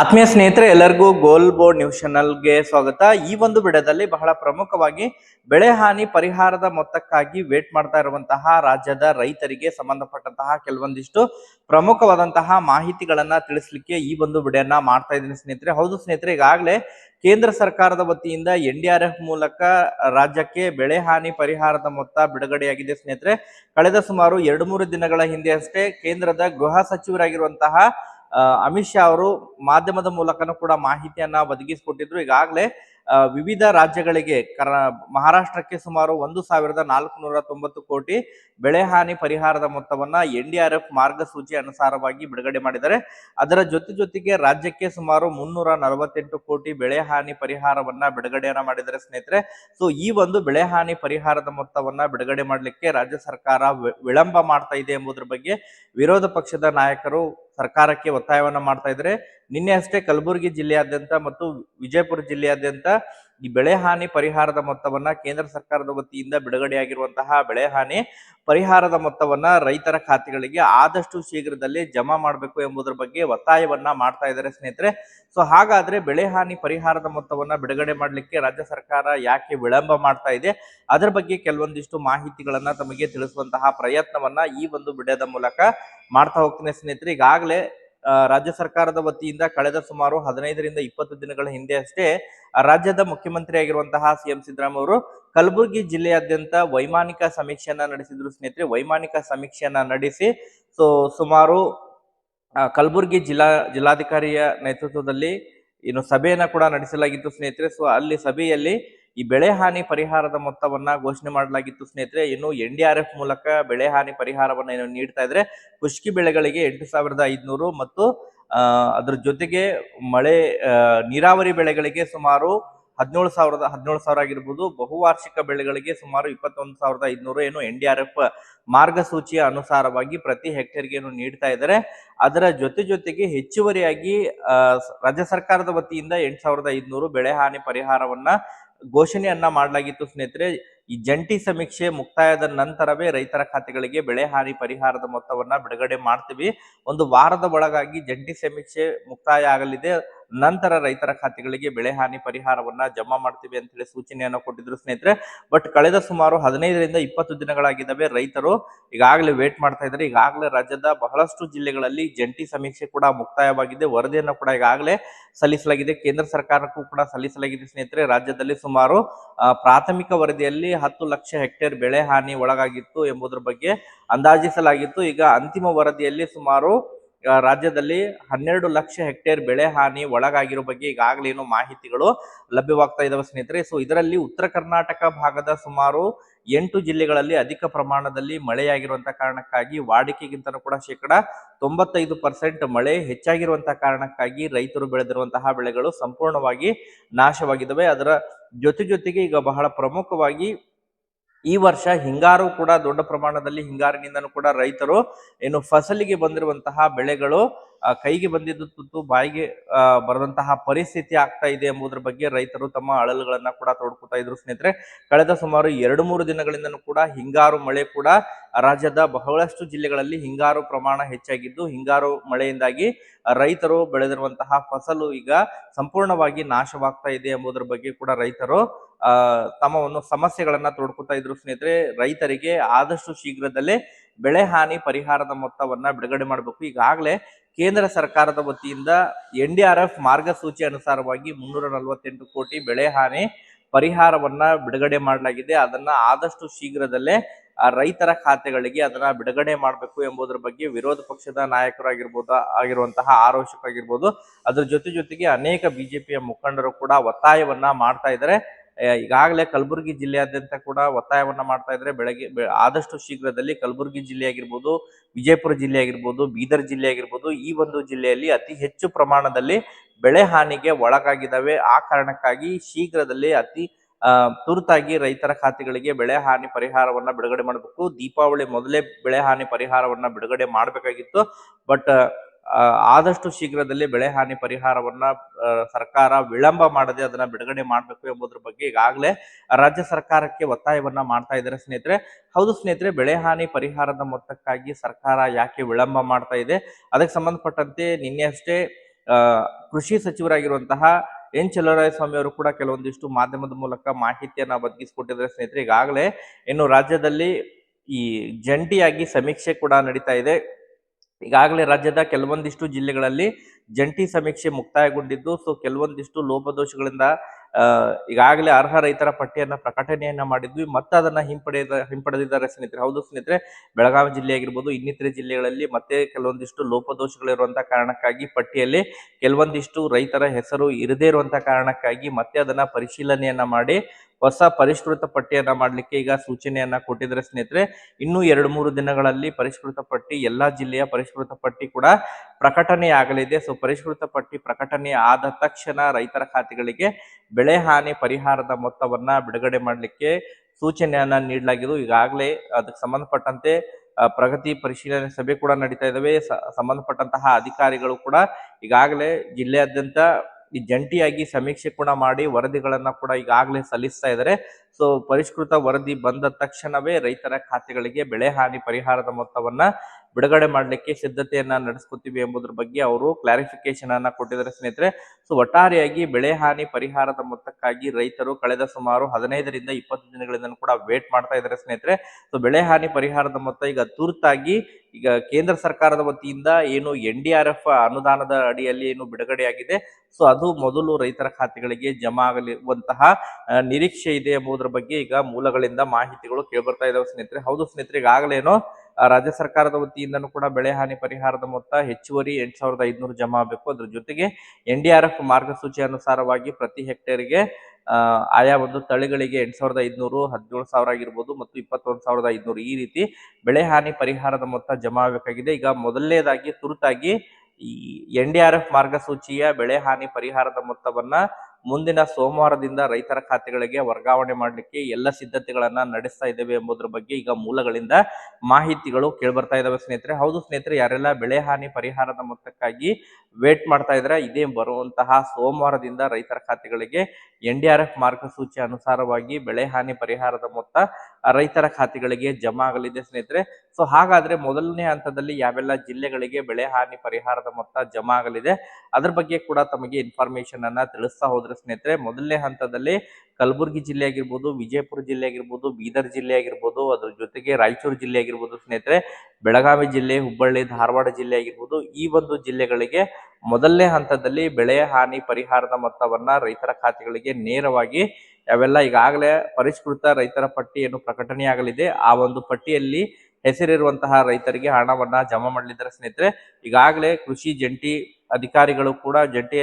ಆತ್ಮೀಯ ಸ್ನೇಹಿತರೆ, ಎಲ್ಲರಿಗೂ ಗೋಲ್ ಬೋರ್ಡ್ ನ್ಯೂಸ್ ಚಾನಲ್ಗೆ ಸ್ವಾಗತ. ಈ ಒಂದು ಬಿಡದಲ್ಲಿ ಬಹಳ ಪ್ರಮುಖವಾಗಿ ಬೆಳೆ ಹಾನಿ ಪರಿಹಾರದ ಮೊತ್ತಕ್ಕಾಗಿ ವೇಟ್ ಮಾಡ್ತಾ ಇರುವಂತಹ ರಾಜ್ಯದ ರೈತರಿಗೆ ಸಂಬಂಧಪಟ್ಟಂತಹ ಕೆಲವೊಂದಿಷ್ಟು ಪ್ರಮುಖವಾದಂತಹ ಮಾಹಿತಿಗಳನ್ನ ತಿಳಿಸ್ಲಿಕ್ಕೆ ಈ ಒಂದು ವಿಡಿಯೋನ ಮಾಡ್ತಾ ಇದ್ದೀನಿ ಸ್ನೇಹಿತರೆ. ಹೌದು ಸ್ನೇಹಿತರೆ, ಈಗಾಗಲೇ ಕೇಂದ್ರ ಸರ್ಕಾರದ ವತಿಯಿಂದ ಎನ್ ಡಿ ಆರ್ ಎಫ್ ಮೂಲಕ ರಾಜ್ಯಕ್ಕೆ ಬೆಳೆ ಹಾನಿ ಪರಿಹಾರದ ಮೊತ್ತ ಬಿಡುಗಡೆಯಾಗಿದೆ ಸ್ನೇಹಿತರೆ. ಕಳೆದ ಸುಮಾರು ಎರಡು ಮೂರು ದಿನಗಳ ಹಿಂದೆ ಅಷ್ಟೇ ಕೇಂದ್ರದ ಗೃಹ ಸಚಿವರಾಗಿರುವಂತಹ ಅಮಿತ್ ಶಾ ಅವರು ಮಾಧ್ಯಮದ ಮೂಲಕನೂ ಕೂಡ ಮಾಹಿತಿಯನ್ನ ಒದಗಿಸಿಕೊಟ್ಟಿದ್ರು. ಈಗಾಗಲೇ ವಿವಿಧ ರಾಜ್ಯಗಳಿಗೆ ಕರ, ಮಹಾರಾಷ್ಟ್ರಕ್ಕೆ ಸುಮಾರು ಒಂದು ಸಾವಿರದ ನಾಲ್ಕು ನೂರ ತೊಂಬತ್ತು ಕೋಟಿ ಬೆಳೆ ಹಾನಿ ಪರಿಹಾರದ ಮೊತ್ತವನ್ನ ಎನ್ ಡಿ ಆರ್ ಎಫ್ ಮಾರ್ಗಸೂಚಿ ಅನುಸಾರವಾಗಿ ಬಿಡುಗಡೆ ಮಾಡಿದ್ದಾರೆ. ಅದರ ಜೊತೆ ಜೊತೆಗೆ ರಾಜ್ಯಕ್ಕೆ ಸುಮಾರು ಮುನ್ನೂರ ನಲವತ್ತೆಂಟು ಕೋಟಿ ಬೆಳೆ ಹಾನಿ ಪರಿಹಾರವನ್ನ ಬಿಡುಗಡೆಯನ್ನ ಮಾಡಿದ್ದಾರೆ ಸ್ನೇಹಿತರೆ. ಸೊ ಈ ಒಂದು ಬೆಳೆ ಹಾನಿ ಪರಿಹಾರದ ಮೊತ್ತವನ್ನ ಬಿಡುಗಡೆ ಮಾಡಲಿಕ್ಕೆ ರಾಜ್ಯ ಸರ್ಕಾರ ವಿಳಂಬ ಮಾಡ್ತಾ ಇದೆ ಎಂಬುದರ ಬಗ್ಗೆ ವಿರೋಧ ಪಕ್ಷದ ನಾಯಕರು ಸರ್ಕಾರಕ್ಕೆ ಒತ್ತಾಯವನ್ನ ಮಾಡ್ತಾ ಇದ್ದಾರೆ. ನಿನ್ನೆ ಅಷ್ಟೇ ಕಲಬುರಗಿ ಜಿಲ್ಲೆಯಾದ್ಯಂತ ಮತ್ತು ವಿಜಯಪುರ ಜಿಲ್ಲೆಯಾದ್ಯಂತ ಈ ಬೆಳೆ ಹಾನಿ ಪರಿಹಾರದ ಮೊತ್ತವನ್ನ ಕೇಂದ್ರ ಸರ್ಕಾರದ ವತಿಯಿಂದ ಬಿಡುಗಡೆಯಾಗಿರುವಂತಹ ಬೆಳೆ ಹಾನಿ ಪರಿಹಾರದ ಮೊತ್ತವನ್ನ ರೈತರ ಖಾತೆಗಳಿಗೆ ಆದಷ್ಟು ಶೀಘ್ರದಲ್ಲಿ ಜಮಾ ಮಾಡಬೇಕು ಎಂಬುದರ ಬಗ್ಗೆ ಒತ್ತಾಯವನ್ನ ಮಾಡ್ತಾ ಇದ್ದಾರೆ ಸ್ನೇಹಿತರೆ. ಸೊ ಹಾಗಾದ್ರೆ ಬೆಳೆ ಹಾನಿ ಪರಿಹಾರದ ಮೊತ್ತವನ್ನ ಬಿಡುಗಡೆ ಮಾಡಲಿಕ್ಕೆ ರಾಜ್ಯ ಸರ್ಕಾರ ಯಾಕೆ ವಿಳಂಬ ಮಾಡ್ತಾ ಇದೆ? ಅದರ ಬಗ್ಗೆ ಕೆಲವೊಂದಿಷ್ಟು ಮಾಹಿತಿಗಳನ್ನ ತಮಗೆ ತಿಳಿಸುವಂತಹ ಪ್ರಯತ್ನವನ್ನ ಈ ಒಂದು ವಿಡಿಯೋದ ಮೂಲಕ ಮಾಡ್ತಾ ಹೋಗ್ತೀನಿ ಸ್ನೇಹಿತರೆ. ಈಗಾಗಲೇ ರಾಜ್ಯ ಸರ್ಕಾರದ ವತಿಯಿಂದ ಕಳೆದ ಸುಮಾರು ಹದಿನೈದರಿಂದ ಇಪ್ಪತ್ತು ದಿನಗಳ ಹಿಂದೆ ಅಷ್ಟೇ ರಾಜ್ಯದ ಮುಖ್ಯಮಂತ್ರಿ ಆಗಿರುವಂತಹ ಸಿಎಂ ಸಿದ್ದರಾಮಯ್ಯ ಅವರು ಕಲಬುರಗಿ ಜಿಲ್ಲೆಯಾದ್ಯಂತ ವೈಮಾನಿಕ ಸಮೀಕ್ಷೆಯನ್ನ ನಡೆಸಿದ್ರು. ಸ್ನೇಹಿತರೆ, ವೈಮಾನಿಕ ಸಮೀಕ್ಷೆಯನ್ನ ನಡೆಸಿ, ಸೊ, ಸುಮಾರು ಕಲಬುರಗಿ ಜಿಲ್ಲಾ, ಜಿಲ್ಲಾಧಿಕಾರಿಯ ನೇತೃತ್ವದಲ್ಲಿ ಏನು ಸಭೆಯನ್ನ ಕೂಡ ನಡೆಸಲಾಗಿತ್ತು. ಸ್ನೇಹಿತರೆ, ಸೊ, ಅಲ್ಲಿ ಸಭೆಯಲ್ಲಿ ಈ ಬೆಳೆ ಹಾನಿ ಪರಿಹಾರದ ಮೊತ್ತವನ್ನ ಘೋಷಣೆ ಮಾಡಲಾಗಿತ್ತು ಸ್ನೇಹಿತರೆ. ಇನ್ನು ಎನ್ ಡಿ ಆರ್ ಎಫ್ ಮೂಲಕ ಬೆಳೆ ಹಾನಿ ಪರಿಹಾರವನ್ನ ಏನು ನೀಡ್ತಾ ಇದ್ರೆ ಖುಷ್ಕಿ ಬೆಳೆಗಳಿಗೆ ಎಂಟು ಸಾವಿರದ ಐದುನೂರು ಮತ್ತು ಅದ್ರ ಜೊತೆಗೆ ಮಳೆ ನೀರಾವರಿ ಬೆಳೆಗಳಿಗೆ ಸುಮಾರು ಹದಿನೇಳು ಸಾವಿರದ, ಹದಿನೇಳು ಸಾವಿರ ಆಗಿರ್ಬೋದು. ಬಹುವಾರ್ಷಿಕ ಬೆಳೆಗಳಿಗೆ ಸುಮಾರು ಇಪ್ಪತ್ತೊಂದು ಸಾವಿರದ ಐದುನೂರು ಏನು ಎನ್ ಡಿ ಆರ್ ಎಫ್ ಮಾರ್ಗಸೂಚಿಯ ಅನುಸಾರವಾಗಿ ಪ್ರತಿ ಹೆಕ್ಟೇರ್ಗೆ ಏನು ನೀಡ್ತಾ ಇದ್ದಾರೆ ಅದರ ಜೊತೆ ಜೊತೆಗೆ ಹೆಚ್ಚುವರಿಯಾಗಿ ರಾಜ್ಯ ಸರ್ಕಾರದ ವತಿಯಿಂದ ಎಂಟು ಸಾವಿರದ ಐದುನೂರು ಬೆಳೆ ಹಾನಿ ಪರಿಹಾರವನ್ನ ಘೋಷಣೆಯನ್ನ ಮಾಡಲಾಗಿತ್ತು ಸ್ನೇಹಿತರೆ. ಈ ಜಂಟಿ ಸಮೀಕ್ಷೆ ಮುಕ್ತಾಯದ ನಂತರವೇ ರೈತರ ಖಾತೆಗಳಿಗೆ ಬೆಳೆ ಹಾನಿ ಪರಿಹಾರದ ಮೊತ್ತವನ್ನ ಬಿಡುಗಡೆ ಮಾಡ್ತೀವಿ. ಒಂದು ವಾರದ ಒಳಗಾಗಿ ಜಂಟಿ ಸಮೀಕ್ಷೆ ಮುಕ್ತಾಯ ಆಗಲಿದೆ. ನಂತರ ರೈತರ ಖಾತೆಗಳಿಗೆ ಬೆಳೆ ಹಾನಿ ಪರಿಹಾರವನ್ನ ಜಮಾ ಮಾಡ್ತೀವಿ ಅಂತ ಹೇಳಿ ಸೂಚನೆಯನ್ನು ಕೊಟ್ಟಿದ್ರು ಸ್ನೇಹಿತರೆ. ಬಟ್ ಕಳೆದ ಸುಮಾರು ಹದಿನೈದರಿಂದ ಇಪ್ಪತ್ತು ದಿನಗಳಾಗಿದ್ದಾವೆ ರೈತರು. ಈಗಾಗಲೇ ವೇಟ್ ಮಾಡ್ತಾ ಇದ್ದಾರೆ. ಈಗಾಗಲೇ ರಾಜ್ಯದ ಬಹಳಷ್ಟು ಜಿಲ್ಲೆಗಳಲ್ಲಿ ಜಂಟಿ ಸಮೀಕ್ಷೆ ಕೂಡ ಮುಕ್ತಾಯವಾಗಿದೆ. ವರದಿಯನ್ನು ಕೂಡ ಈಗಾಗಲೇ ಸಲ್ಲಿಸಲಾಗಿದೆ. ಕೇಂದ್ರ ಸರ್ಕಾರಕ್ಕೂ ಕೂಡ ಸಲ್ಲಿಸಲಾಗಿದೆ ಸ್ನೇಹಿತರೆ. ರಾಜ್ಯದಲ್ಲಿ ಸುಮಾರು ಪ್ರಾಥಮಿಕ ವರದಿಯಲ್ಲಿ ಹತ್ತು ಲಕ್ಷ ಹೆಕ್ಟೇರ್ ಬೆಳೆ ಹಾನಿ ಒಳಗಾಗಿತ್ತು ಎಂಬುದರ ಬಗ್ಗೆ ಅಂದಾಜಿಸಲಾಗಿತ್ತು. ಈಗ ಅಂತಿಮ ವರದಿಯಲ್ಲಿ ಸುಮಾರು ರಾಜ್ಯದಲ್ಲಿ ಹನ್ನೆರಡು ಲಕ್ಷ ಹೆಕ್ಟೇರ್ ಬೆಳೆ ಹಾನಿ ಒಳಗಾಗಿರೋ ಬಗ್ಗೆ ಈಗಾಗಲೇ ಏನು ಮಾಹಿತಿಗಳು ಲಭ್ಯವಾಗ್ತಾ ಇದಾವೆ ಸ್ನೇಹಿತರೆ. ಸೊ ಇದರಲ್ಲಿ ಉತ್ತರ ಕರ್ನಾಟಕ ಭಾಗದ ಸುಮಾರು ಎಂಟು ಜಿಲ್ಲೆಗಳಲ್ಲಿ ಅಧಿಕ ಪ್ರಮಾಣದಲ್ಲಿ ಮಳೆಯಾಗಿರುವಂತಹ ಕಾರಣಕ್ಕಾಗಿ ವಾಡಿಕೆಗಿಂತಲೂ ಕೂಡ ಶೇಕಡ ತೊಂಬತ್ತೈದು ಪರ್ಸೆಂಟ್ ಮಳೆ ಹೆಚ್ಚಾಗಿರುವಂತಹ ಕಾರಣಕ್ಕಾಗಿ ರೈತರು ಬೆಳೆದಿರುವಂತಹ ಬೆಳೆಗಳು ಸಂಪೂರ್ಣವಾಗಿ ನಾಶವಾಗಿದ್ದಾವೆ ಅದರ ಜೊತೆ ಜೊತೆಗೆ ಈಗ ಬಹಳ ಪ್ರಮುಖವಾಗಿ ಈ ವರ್ಷ ಹಿಂಗಾರು ಕೂಡ ದೊಡ್ಡ ಪ್ರಮಾಣದಲ್ಲಿ ಹಿಂಗಾರಿನಿಂದನೂ ಕೂಡ ರೈತರು ಏನು ಫಸಲಿಗೆ ಬಂದಿರುವಂತಹ ಬೆಳೆಗಳು ಕೈಗೆ ಬಂದಿದ್ದು ತುತ್ತು, ಬಾಯಿಗೆ ಬರದಂತಹ ಪರಿಸ್ಥಿತಿ ಆಗ್ತಾ ಇದೆ ಎಂಬುದರ ಬಗ್ಗೆ ರೈತರು ತಮ್ಮ ಅಳಲುಗಳನ್ನ ಕೂಡ ತೋಡ್ಕೊತಾ ಇದ್ರು. ಸ್ನೇಹಿತರೆ, ಕಳೆದ ಸುಮಾರು ಎರಡು ಮೂರು ದಿನಗಳಿಂದನೂ ಕೂಡ ಹಿಂಗಾರು ಮಳೆ ಕೂಡ ರಾಜ್ಯದ ಬಹಳಷ್ಟು ಜಿಲ್ಲೆಗಳಲ್ಲಿ ಹಿಂಗಾರು ಪ್ರಮಾಣ ಹೆಚ್ಚಾಗಿದ್ದು, ಹಿಂಗಾರು ಮಳೆಯಿಂದಾಗಿ ರೈತರು ಬೆಳೆದಿರುವಂತಹ ಫಸಲು ಈಗ ಸಂಪೂರ್ಣವಾಗಿ ನಾಶವಾಗ್ತಾ ಇದೆ ಎಂಬುದರ ಬಗ್ಗೆ ಕೂಡ ರೈತರು ತಮ್ಮ ಒಂದು ಸಮಸ್ಯೆಗಳನ್ನ ತೋಡ್ಕೊತಾ ಇದ್ರು ಸ್ನೇಹಿತರೆ, ರೈತರಿಗೆ ಆದಷ್ಟು ಶೀಘ್ರದಲ್ಲೇ ಬೆಳೆ ಹಾನಿ ಪರಿಹಾರದ ಮೊತ್ತವನ್ನ ಬಿಡುಗಡೆ ಮಾಡಬೇಕು. ಈಗಾಗಲೇ ಕೇಂದ್ರ ಸರ್ಕಾರದ ವತಿಯಿಂದ ಎನ್ ಡಿ ಆರ್ ಎಫ್ ಮಾರ್ಗಸೂಚಿ ಅನುಸಾರವಾಗಿ ಮುನ್ನೂರ ನಲವತ್ತೆಂಟು ಕೋಟಿ ಬೆಳೆ ಹಾನಿ ಪರಿಹಾರವನ್ನ ಬಿಡುಗಡೆ ಮಾಡಲಾಗಿದೆ. ಅದನ್ನ ಆದಷ್ಟು ಶೀಘ್ರದಲ್ಲೇ ರೈತರ ಖಾತೆಗಳಿಗೆ ಅದನ್ನ ಬಿಡುಗಡೆ ಮಾಡಬೇಕು ಎಂಬುದರ ಬಗ್ಗೆ ವಿರೋಧ ಪಕ್ಷದ ನಾಯಕರಾಗಿರ್ಬೋದು, ಆಗಿರುವಂತಹ ಆರೋಶಕ್ ಅದರ ಜೊತೆ ಜೊತೆಗೆ ಅನೇಕ ಬಿಜೆಪಿಯ ಮುಖಂಡರು ಕೂಡ ಒತ್ತಾಯವನ್ನ ಮಾಡ್ತಾ ಇದ್ದಾರೆ. ಈಗಾಗಲೇ ಕಲಬುರಗಿ ಜಿಲ್ಲೆಯಾದ್ಯಂತ ಕೂಡ ಒತ್ತಾಯವನ್ನು ಮಾಡ್ತಾ ಇದ್ರೆ ಬೆಳಗ್ಗೆ ಆದಷ್ಟು ಶೀಘ್ರದಲ್ಲಿ ಕಲಬುರಗಿ ಜಿಲ್ಲೆ ಆಗಿರ್ಬೋದು ವಿಜಯಪುರ ಜಿಲ್ಲೆ ಆಗಿರ್ಬೋದು ಬೀದರ್ ಜಿಲ್ಲೆ ಆಗಿರ್ಬೋದು ಈ ಒಂದು ಜಿಲ್ಲೆಯಲ್ಲಿ ಅತಿ ಹೆಚ್ಚು ಪ್ರಮಾಣದಲ್ಲಿ ಬೆಳೆ ಹಾನಿಗೆ ಒಳಗಾಗಿದ್ದಾವೆ. ಆ ಕಾರಣಕ್ಕಾಗಿ ಶೀಘ್ರದಲ್ಲಿ ಅತಿ ತುರ್ತಾಗಿ ರೈತರ ಖಾತೆಗಳಿಗೆ ಬೆಳೆ ಹಾನಿ ಪರಿಹಾರವನ್ನ ಬಿಡುಗಡೆ ಮಾಡಬೇಕು. ದೀಪಾವಳಿ ಮೊದಲೇ ಬೆಳೆ ಹಾನಿ ಪರಿಹಾರವನ್ನ ಬಿಡುಗಡೆ ಮಾಡಬೇಕಾಗಿತ್ತು. ಬಟ್ ಆದಷ್ಟು ಶೀಘ್ರದಲ್ಲಿ ಬೆಳೆ ಹಾನಿ ಪರಿಹಾರವನ್ನ ಸರ್ಕಾರ ವಿಳಂಬ ಮಾಡದೆ ಅದನ್ನ ಬಿಡುಗಡೆ ಮಾಡಬೇಕು ಎಂಬುದ್ರ ಬಗ್ಗೆ ಈಗಾಗಲೇ ರಾಜ್ಯ ಸರ್ಕಾರಕ್ಕೆ ಒತ್ತಾಯವನ್ನ ಮಾಡ್ತಾ ಇದ್ದಾರೆ ಸ್ನೇಹಿತರೆ. ಹೌದು ಸ್ನೇಹಿತರೆ, ಬೆಳೆ ಹಾನಿ ಪರಿಹಾರದ ಮೊತ್ತಕ್ಕಾಗಿ ಸರ್ಕಾರ ಯಾಕೆ ವಿಳಂಬ ಮಾಡ್ತಾ ಇದೆ? ಅದಕ್ಕೆ ಸಂಬಂಧಪಟ್ಟಂತೆ ನಿನ್ನೆ ಅಷ್ಟೇ ಕೃಷಿ ಸಚಿವರಾಗಿರುವಂತಹ ಎನ್ ಸ್ವಾಮಿ ಅವರು ಕೂಡ ಕೆಲವೊಂದಿಷ್ಟು ಮಾಧ್ಯಮದ ಮೂಲಕ ಮಾಹಿತಿಯನ್ನ ಒದಗಿಸಿಕೊಟ್ಟಿದ್ದಾರೆ ಸ್ನೇಹಿತರೆ. ಈಗಾಗಲೇ ಇನ್ನು ರಾಜ್ಯದಲ್ಲಿ ಈ ಜಂಟಿಯಾಗಿ ಸಮೀಕ್ಷೆ ಕೂಡ ನಡೀತಾ ಇದೆ. ಈಗಾಗಲೇ ರಾಜ್ಯದ ಕೆಲವೊಂದಿಷ್ಟು ಜಿಲ್ಲೆಗಳಲ್ಲಿ ಜಂಟಿ ಸಮೀಕ್ಷೆ ಮುಕ್ತಾಯಗೊಂಡಿದ್ದು ಸೊ ಕೆಲವೊಂದಿಷ್ಟು ಲೋಪದೋಷಗಳಿಂದ ಈಗಾಗಲೇ ಅರ್ಹ ರೈತರ ಪಟ್ಟಿಯನ್ನ ಪ್ರಕಟಣೆಯನ್ನ ಮಾಡಿದ್ವಿ. ಮತ್ತೆ ಅದನ್ನ ಹಿಂಪಡೆದ, ಹಿಂಪಡೆದಿದ್ದಾರೆ ಸ್ನೇಹಿತರೆ. ಹೌದು ಸ್ನೇಹಿತರೆ, ಬೆಳಗಾವಿ ಜಿಲ್ಲೆ ಆಗಿರ್ಬೋದು ಇನ್ನಿತರೆ ಜಿಲ್ಲೆಗಳಲ್ಲಿ ಮತ್ತೆ ಕೆಲವೊಂದಿಷ್ಟು ಲೋಪದೋಷಗಳಿರುವಂತಹ ಕಾರಣಕ್ಕಾಗಿ ಪಟ್ಟಿಯಲ್ಲಿ ಕೆಲವೊಂದಿಷ್ಟು ರೈತರ ಹೆಸರು ಇರದೇ ಇರುವಂತಹ ಕಾರಣಕ್ಕಾಗಿ ಮತ್ತೆ ಅದನ್ನ ಪರಿಶೀಲನೆಯನ್ನ ಮಾಡಿ, ಹೊಸ ಪರಿಷ್ಕೃತ ಪಟ್ಟಿಯನ್ನ ಮಾಡ್ಲಿಕ್ಕೆ ಈಗ ಸೂಚನೆಯನ್ನ ಕೊಟ್ಟಿದ್ದಾರೆ ಸ್ನೇಹಿತರೆ. ಇನ್ನು ಎರಡು ಮೂರು ದಿನಗಳಲ್ಲಿ ಪರಿಷ್ಕೃತ ಪಟ್ಟಿ, ಎಲ್ಲಾ ಜಿಲ್ಲೆಯ ಪರಿಷ್ಕೃತ ಪಟ್ಟಿ ಕೂಡ ಪ್ರಕಟಣೆ ಆಗಲಿದೆ ಸೊ ಪರಿಷ್ಕೃತ ಪಟ್ಟಿ ಪ್ರಕಟಣೆ ಆದ ತಕ್ಷಣ ರೈತರ ಖಾತೆಗಳಿಗೆ ಬೆಳೆ ಹಾನಿ ಪರಿಹಾರದ ಮೊತ್ತವನ್ನ ಬಿಡುಗಡೆ ಮಾಡಲಿಕ್ಕೆ ಸೂಚನೆಯನ್ನ ನೀಡಲಾಗಿದ್ದು, ಈಗಾಗಲೇ ಅದಕ್ಕೆ ಸಂಬಂಧಪಟ್ಟಂತೆ ಪ್ರಗತಿ ಪರಿಶೀಲನೆ ಸಭೆ ಕೂಡ ನಡೀತಾ ಇದ್ದಾವೆ. ಸಂಬಂಧಪಟ್ಟಂತಹ ಅಧಿಕಾರಿಗಳು ಕೂಡ ಈಗಾಗಲೇ ಜಿಲ್ಲೆಯಾದ್ಯಂತ ಈ ಜಂಟಿಯಾಗಿ ಸಮೀಕ್ಷೆ ಕೂಡ ಮಾಡಿ ವರದಿಗಳನ್ನ ಕೂಡ ಈಗಾಗಲೇ ಸಲ್ಲಿಸ್ತಾ ಇದ್ದಾರೆ ಸೊ ಪರಿಷ್ಕೃತ ವರದಿ ಬಂದ ತಕ್ಷಣವೇ ರೈತರ ಖಾತೆಗಳಿಗೆ ಬೆಳೆ ಹಾನಿ ಪರಿಹಾರದ ಮೊತ್ತವನ್ನ ಬಿಡುಗಡೆ ಮಾಡಲಿಕ್ಕೆ ಸಿದ್ಧತೆಯನ್ನ ನಡೆಸ್ಕೊತೀವಿ ಎಂಬುದ್ರ ಬಗ್ಗೆ ಅವರು ಕ್ಲಾರಿಫಿಕೇಶನ್ ಅನ್ನ ಕೊಟ್ಟಿದ್ದಾರೆ ಸ್ನೇಹಿತರೆ. ಸೊ ಒಟ್ಟಾರೆಯಾಗಿ ಬೆಳೆ ಹಾನಿ ಪರಿಹಾರದ ಮೊತ್ತಕ್ಕಾಗಿ ರೈತರು ಕಳೆದ ಸುಮಾರು ಹದಿನೈದರಿಂದ ಇಪ್ಪತ್ತು ದಿನಗಳಿಂದ ಕೂಡ ವೇಟ್ ಮಾಡ್ತಾ ಇದ್ದಾರೆ ಸ್ನೇಹಿತರೆ. ಸೊ ಬೆಳೆ ಹಾನಿ ಪರಿಹಾರದ ಮೊತ್ತ ಈಗ ತುರ್ತಾಗಿ ಈಗ ಕೇಂದ್ರ ಸರ್ಕಾರದ ವತಿಯಿಂದ ಏನು ಎನ್ ಡಿ ಆರ್ ಎಫ್ ಅನುದಾನದ ಅಡಿಯಲ್ಲಿ ಏನು ಬಿಡುಗಡೆಯಾಗಿದೆ. ಸೊ ಅದು ಮೊದಲು ರೈತರ ಖಾತೆಗಳಿಗೆ ಜಮಾ ಆಗಲಿರುವಂತಹ ನಿರೀಕ್ಷೆ ಇದೆ ಎಂಬುದರ ಬಗ್ಗೆ ಈಗ ಮೂಲಗಳಿಂದ ಮಾಹಿತಿಗಳು ಕೇಳ್ಬರ್ತಾ ಇದಾವೆ ಸ್ನೇಹಿತರೆ. ಹೌದು ಸ್ನೇಹಿತರೆ, ಈಗಾಗಲೇನೋ ರಾಜ್ಯ ಸರ್ಕಾರದ ವತಿಯಿಂದನೂ ಕೂಡ ಬೆಳೆ ಹಾನಿ ಪರಿಹಾರದ ಮೊತ್ತ ಹೆಚ್ಚುವರಿ ಎಂಟು ಸಾವಿರದ ಐದುನೂರು ಜಮಾ ಆಗಬೇಕು. ಅದ್ರ ಜೊತೆಗೆ ಎನ್ ಡಿ ಆರ್ ಎಫ್ ಮಾರ್ಗಸೂಚಿ ಅನುಸಾರವಾಗಿ ಪ್ರತಿ ಹೆಕ್ಟೇರ್ಗೆ ಆಯಾ ಒಂದು ತಳಿಗಳಿಗೆ ಎಂಟು ಸಾವಿರದ ಐದುನೂರು, ಹದಿನೇಳು ಸಾವಿರ ಆಗಿರ್ಬೋದು ಮತ್ತು ಇಪ್ಪತ್ತೊಂದು ಸಾವಿರದ ಐದುನೂರು ಈ ರೀತಿ ಬೆಳೆ ಹಾನಿ ಪರಿಹಾರದ ಮೊತ್ತ ಜಮಾ ಆಗಬೇಕಾಗಿದೆ. ಈಗ ಮೊದಲನೇದಾಗಿ ತುರ್ತಾಗಿ ಈ ಎನ್ ಡಿ ಆರ್ ಎಫ್ ಮಾರ್ಗಸೂಚಿಯ ಬೆಳೆ ಹಾನಿ ಪರಿಹಾರದ ಮೊತ್ತವನ್ನ ಮುಂದಿನ ಸೋಮವಾರದಿಂದ ರೈತರ ಖಾತೆಗಳಿಗೆ ವರ್ಗಾವಣೆ ಮಾಡಲಿಕ್ಕೆ ಎಲ್ಲ ಸಿದ್ಧತೆಗಳನ್ನ ನಡೆಸ್ತಾ ಇದ್ದೇವೆ ಎಂಬುದರ ಬಗ್ಗೆ ಈಗ ಮೂಲಗಳಿಂದ ಮಾಹಿತಿಗಳು ಕೇಳ್ಬರ್ತಾ ಇದಾವೆ ಸ್ನೇಹಿತರೆ. ಹೌದು ಸ್ನೇಹಿತರೆ, ಯಾರೆಲ್ಲ ಬೆಳೆ ಹಾನಿ ಪರಿಹಾರದ ಮೊತ್ತಕ್ಕಾಗಿ ವೇಟ್ ಮಾಡ್ತಾ ಇದ್ರೆ, ಇದೇ ಬರುವಂತಹ ಸೋಮವಾರದಿಂದ ರೈತರ ಖಾತೆಗಳಿಗೆ ಎನ್ ಡಿ ಆರ್ ಎಫ್ ಮಾರ್ಗಸೂಚಿ ಅನುಸಾರವಾಗಿ ಬೆಳೆ ಹಾನಿ ಪರಿಹಾರದ ಮೊತ್ತ ರೈತರ ಖಾತೆಗಳಿಗೆ ಜಮಾ ಆಗಲಿದೆ ಸ್ನೇಹಿತರೆ. ಸೊ ಹಾಗಾದ್ರೆ ಮೊದಲನೇ ಹಂತದಲ್ಲಿ ಯಾವೆಲ್ಲ ಜಿಲ್ಲೆಗಳಿಗೆ ಬೆಳೆ ಹಾನಿ ಪರಿಹಾರದ ಮೊತ್ತ ಜಮಾ ಆಗಲಿದೆ, ಅದ್ರ ಬಗ್ಗೆ ಕೂಡ ತಮಗೆ ಇನ್ಫಾರ್ಮೇಶನ್ ಅನ್ನ ತಿಳಿಸ್ತಾ ಹೋದ್ರೆ ಸ್ನೇಹಿತರೆ. ಮೊದಲನೇ ಹಂತದಲ್ಲಿ ಕಲಬುರಗಿ ಜಿಲ್ಲೆ ಆಗಿರ್ಬೋದು, ವಿಜಯಪುರ ಜಿಲ್ಲೆ ಆಗಿರ್ಬೋದು, ಬೀದರ್ ಜಿಲ್ಲೆ ಆಗಿರ್ಬೋದು, ಅದ್ರ ಜೊತೆಗೆ ರಾಯಚೂರು ಜಿಲ್ಲೆ ಆಗಿರ್ಬೋದು ಸ್ನೇಹಿತರೆ. ಬೆಳಗಾವಿ ಜಿಲ್ಲೆ, ಹುಬ್ಬಳ್ಳಿ, ಧಾರವಾಡ ಜಿಲ್ಲೆ ಆಗಿರ್ಬೋದು, ಈ ಒಂದು ಜಿಲ್ಲೆಗಳಿಗೆ ಮೊದಲನೇ ಹಂತದಲ್ಲಿ ಬೆಳೆ ಹಾನಿ ಪರಿಹಾರದ ಮೊತ್ತವನ್ನ ರೈತರ ಖಾತೆಗಳಿಗೆ ನೇರವಾಗಿ ಅವೆಲ್ಲ ಈಗಾಗಲೇ ಪರಿಷ್ಕೃತ ರೈತರ ಪಟ್ಟಿಯನ್ನು ಪ್ರಕಟಣೆಯಾಗಲಿದೆ ಆ ಒಂದು ಪಟ್ಟಿಯಲ್ಲಿ ಹೆಸರಿರುವಂತಹ ರೈತರಿಗೆ ಹಣವನ್ನ ಜಮಾ ಮಾಡಲಿದ್ದಾರೆ ಸ್ನೇಹಿತರೆ. ಈಗಾಗಲೇ ಕೃಷಿ ಜಂಟಿ ಅಧಿಕಾರಿಗಳು ಕೂಡ, ಜಂಟಿ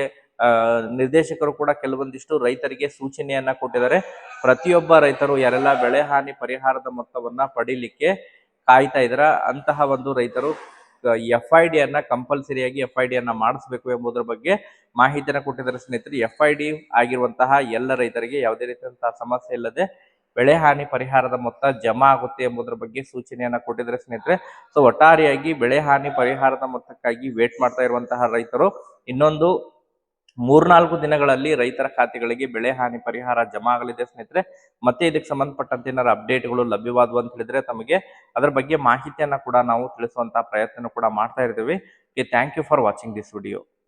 ನಿರ್ದೇಶಕರು ಕೂಡ ಕೆಲವೊಂದಿಷ್ಟು ರೈತರಿಗೆ ಸೂಚನೆಯನ್ನ ಕೊಟ್ಟಿದ್ದಾರೆ. ಪ್ರತಿಯೊಬ್ಬ ರೈತರು ಯಾರೆಲ್ಲ ಬೆಳೆ ಹಾನಿ ಪರಿಹಾರದ ಮೊತ್ತವನ್ನ ಪಡೀಲಿಕ್ಕೆ ಕಾಯ್ತಾ ಇದ್ರ ಅಂತಹ ಒಂದು ರೈತರು ಎಫ್ ಐ ಡಿ ಅನ್ನ ಕಂಪಲ್ಸರಿಯಾಗಿ ಎಫ್ ಐ ಡಿ ಅನ್ನ ಮಾಡಿಸ್ಬೇಕು ಎಂಬುದರ ಬಗ್ಗೆ ಮಾಹಿತಿಯನ್ನು ಕೊಟ್ಟಿದ್ದಾರೆ ಸ್ನೇಹಿತರೆ. ಎಫ್ ಐ ಡಿ ಆಗಿರುವಂತಹ ಎಲ್ಲ ರೈತರಿಗೆ ಯಾವುದೇ ರೀತಿಯಂತಹ ಸಮಸ್ಯೆ ಇಲ್ಲದೆ ಬೆಳೆ ಹಾನಿ ಪರಿಹಾರದ ಮೊತ್ತ ಜಮಾ ಆಗುತ್ತೆ ಎಂಬುದರ ಬಗ್ಗೆ ಸೂಚನೆಯನ್ನ ಕೊಟ್ಟಿದ್ದಾರೆ ಸ್ನೇಹಿತರೆ. ಸೊ ಒಟ್ಟಾರೆಯಾಗಿ ಬೆಳೆ ಹಾನಿ ಪರಿಹಾರದ ಮೊತ್ತಕ್ಕಾಗಿ ವೇಟ್ ಮಾಡ್ತಾ ಇರುವಂತಹ ರೈತರು ಇನ್ನೊಂದು ಮೂರ್ನಾಲ್ಕು ದಿನಗಳಲ್ಲಿ ರೈತರ ಖಾತೆಗಳಿಗೆ ಬೆಳೆ ಹಾನಿ ಪರಿಹಾರ ಜಮಾ ಆಗಲಿದೆ ಸ್ನೇಹಿತರೆ. ಮತ್ತೆ ಇದಕ್ಕೆ ಸಂಬಂಧಪಟ್ಟಂತೆ ಏನಾದ್ರು ಅಪ್ಡೇಟ್ಗಳು ಲಭ್ಯವಾದವು ಅಂತ ಹೇಳಿದ್ರೆ ತಮಗೆ ಅದರ ಬಗ್ಗೆ ಮಾಹಿತಿಯನ್ನ ಕೂಡ ನಾವು ತಿಳಿಸುವಂತಹ ಪ್ರಯತ್ನ ಕೂಡ ಮಾಡ್ತಾ ಇರ್ತೀವಿ. Thank you for watching this video